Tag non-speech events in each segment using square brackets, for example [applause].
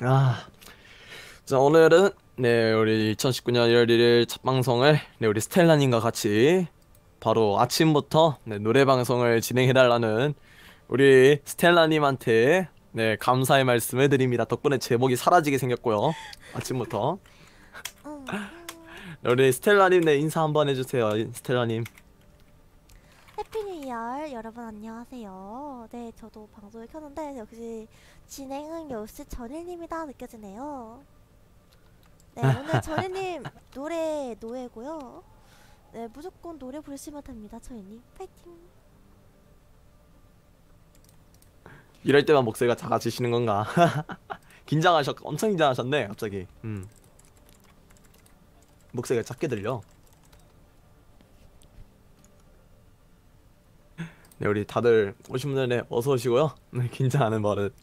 아, 자 오늘은 네 우리 2019년 1월 1일 첫 방송을 네 우리 스텔라님과 같이 바로 아침부터 네, 노래 방송을 진행해달라는 우리 스텔라님한테 네 감사의 말씀을 드립니다. 덕분에 제목이 사라지게 생겼고요. 아침부터 음, 네, [laughs] 우리 스텔라님 네 인사 한번 해주세요. 스텔라님. 해피 뉴 이어 여러분 안녕하세요. 네, 저도 방송을 켰는데 역시 진행은 역시 전일님이다 느껴지네요. 네, [laughs] 오늘 전일님 노래 노예고요. 네, 무조건 노래 부르시면 됩니다, 전일님. 파이팅. 이럴 때만 목소리가 작아지시는 건가? [laughs] 긴장하셨, 엄청 긴장하셨네, 갑자기. 음. 목소리가 작게 들려. 네, 우리 다들 오신 분들 어서 오시고요. 네, 긴장하는 버릇.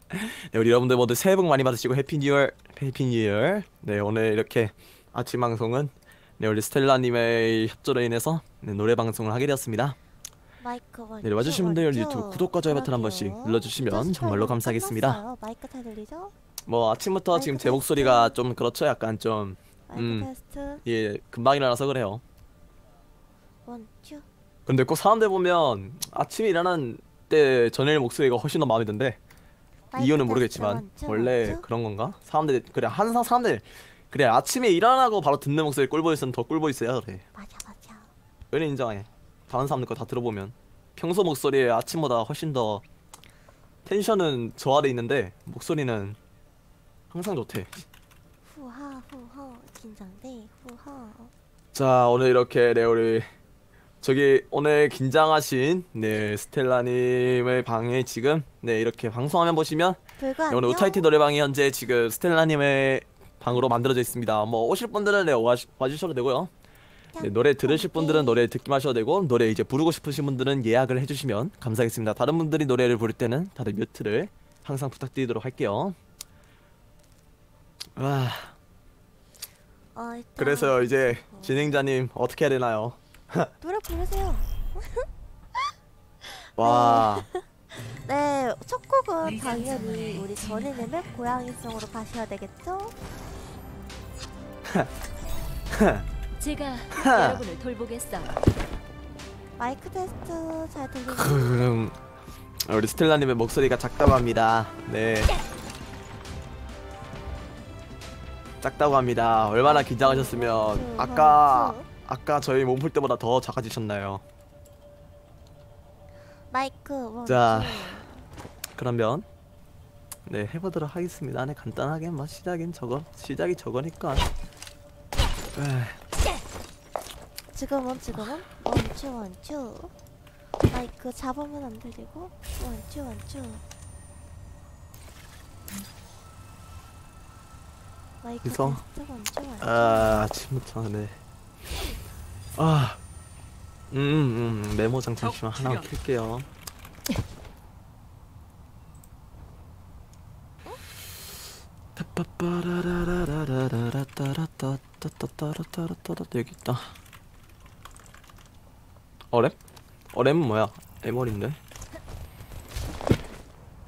네, 우리 여러분들 모두 새해 복 많이 받으시고 해피 뉴이어, 해피 뉴이어. 네, 오늘 이렇게 아침 방송은 네, 우리 스텔라님의 협조로 인해서 네, 노래 방송을 하게 되었습니다. 마이크 원. 네, 와주신 분들 유튜브 구독과 좋아요 버튼 한 번씩 눌러주시면 정말로 감사하겠습니다. 마이크 잘 들리죠? 뭐 아침부터 지금 제 목소리가 좀 그렇죠? 약간 좀 마이크 음. 테스트. 예, 금방 일어나서 그래요. 원, 투. 근데 꼭 사람들 보면 아침에 일어난 때 전일 목소리가 훨씬 더 마음에. 마이크 이유는 모르겠지만 원, 원래. 그런 건가? 사람들 그래 항상 사람들 그래 아침에 일어나고 바로 듣는 목소리 꿀보이스는 더 꿀보이스야 그래. 맞아, 맞아. 은혜 인정해. 다른 사람들 거 다 들어보면 평소 목소리에 아침보다 훨씬 더 텐션은 저하돼 있는데 목소리는 항상 좋대. 후하, 후하. 긴장돼. 후하. 자 오늘 이렇게 네 우리 저기 오늘 긴장하신 네 스텔라님의 방에 지금 네 이렇게 방송화면 보시면 네, 오늘 우타이티 노래방이 현재 지금 스텔라님의 방으로 만들어져 있습니다. 뭐 오실 분들은 네 와, 와주셔도 되고요. 네, 노래 들으실 분들은 노래 듣기만 하셔도 되고 노래 이제 부르고 싶으신 분들은 예약을 해주시면 감사하겠습니다. 다른 분들이 노래를 부를 때는 다들 뮤트를 항상 부탁드리도록 할게요. 와 어, 일단 그래서 이제 진행자님 어떻게 해야 되나요? 노래 부르세요. [laughs] 와 네, 첫 곡은 당연히 우리 전인님의 고양이송으로 가셔야 되겠죠? 제가 [laughs] 여러분을 돌보겠어. 마이크 테스트 잘? 그럼 우리 스텔라님의 목소리가 작다고 합니다. 네. 작다고 합니다. 얼마나 긴장하셨으면 아까 아까 저희 몸풀 때보다 더 작아지셨나요? 마이크 원, 자. 투. 그러면 네 해보도록 하겠습니다. 네 간단하게 뭐 시작인 저거 시작이 저거니까. 에이, 지금은 지금은 원투 원투 마이크 잡으면 안 들리고 원투 원투 마이크 그래서, 원투 아 아침부터 네. 아. 음, 음, 음 메모장 잠시만 하나 켤게요. 여기 있다. 어랩? 어랩은 뭐야? 에머리인데.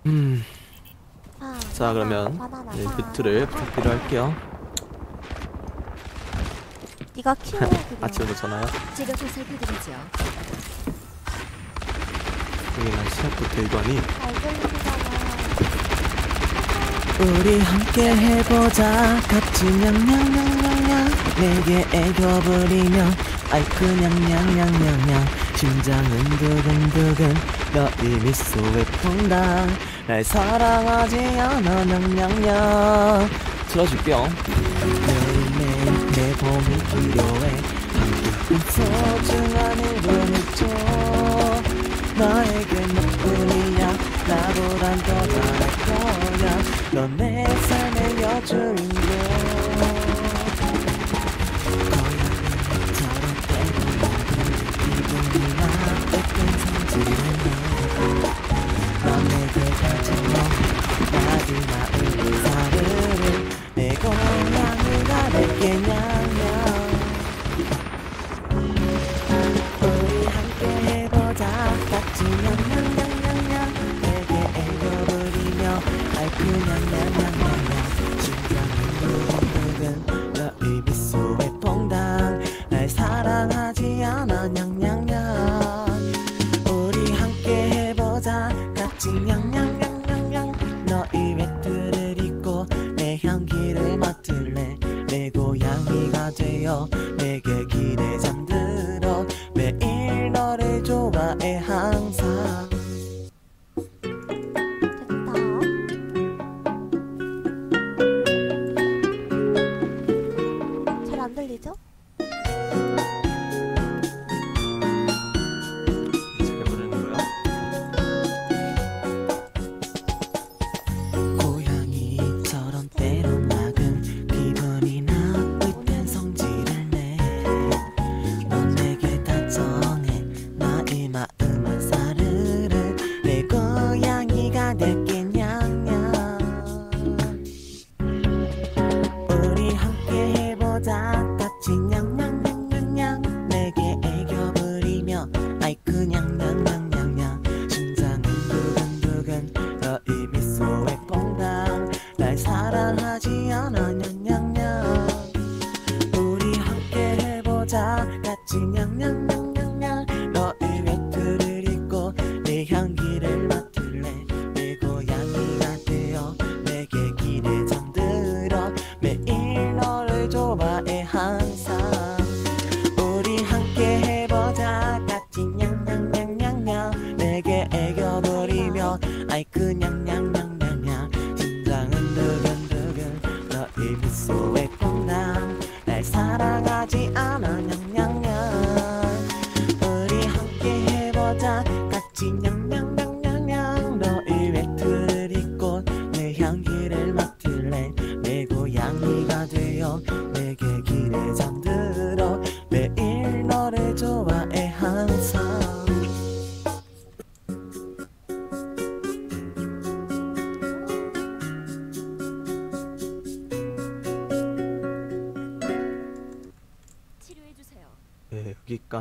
음, 아, 자 그러면 네. 비트를 부탁드려 할게요. 네가 키워 아침부터 전화요. 제가 보살펴드리죠. 여기는 시작부터 이거니. 잘 들리잖아 우리 함께 해보자 같이 냥냥냥냥냥 내게 애교 부리며 아이쿠 냥냥냥냥냥 심장은 두근두근 너의 미소에 퐁당 날 사랑하지 않아 냥냥냥 틀어줄게요. 매일매일 내 봄이 필요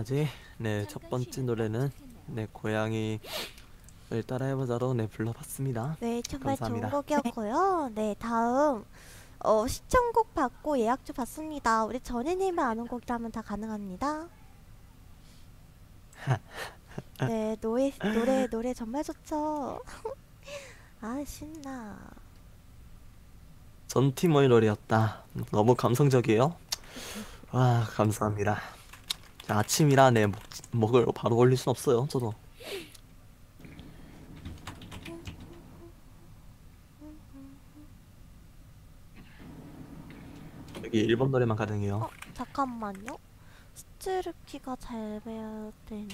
여기까지 네, 첫 번째 노래는 네, 고양이를 따라해보자로 네, 불러봤습니다. 네, 정말 감사합니다. 좋은 곡이었고요. 네, 다음 어, 시청곡 받고 예약주 받습니다. 우리 전희님이 아는 곡이라면 다 가능합니다. [laughs] 네, 노래 노래 노래 정말 좋죠. [laughs] 아 신나. 전티모의 노래였다. 너무 감성적이에요. 와, 감사합니다. 자, 아침이라 네, 목, 목을 바로 올릴 순 없어요, 저도. 여기 1번 노래만 가능해요. 어 잠깐만요. 스트랩 키가 잘 배어있네.